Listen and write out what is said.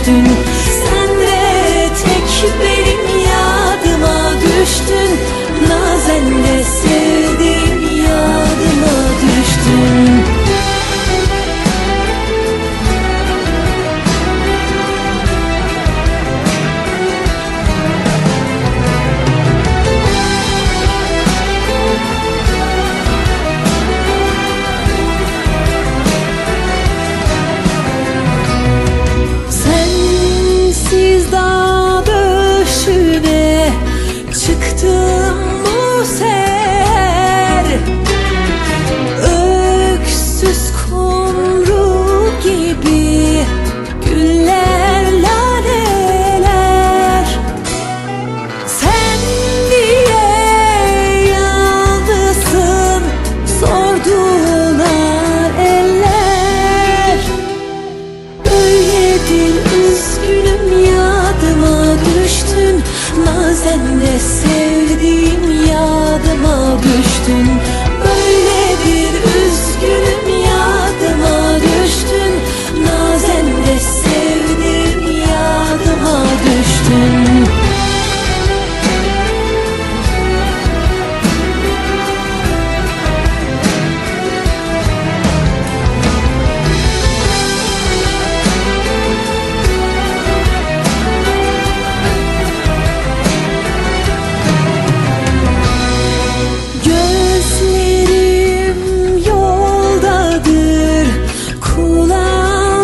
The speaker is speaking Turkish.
düştün çıktım bu seher. Öksüz kumru gibi güller laleler. Sen diye yalnızsın sordular eller. Öyledir üzgünüm yadıma düştün sen de sevdiğim yadıma düş.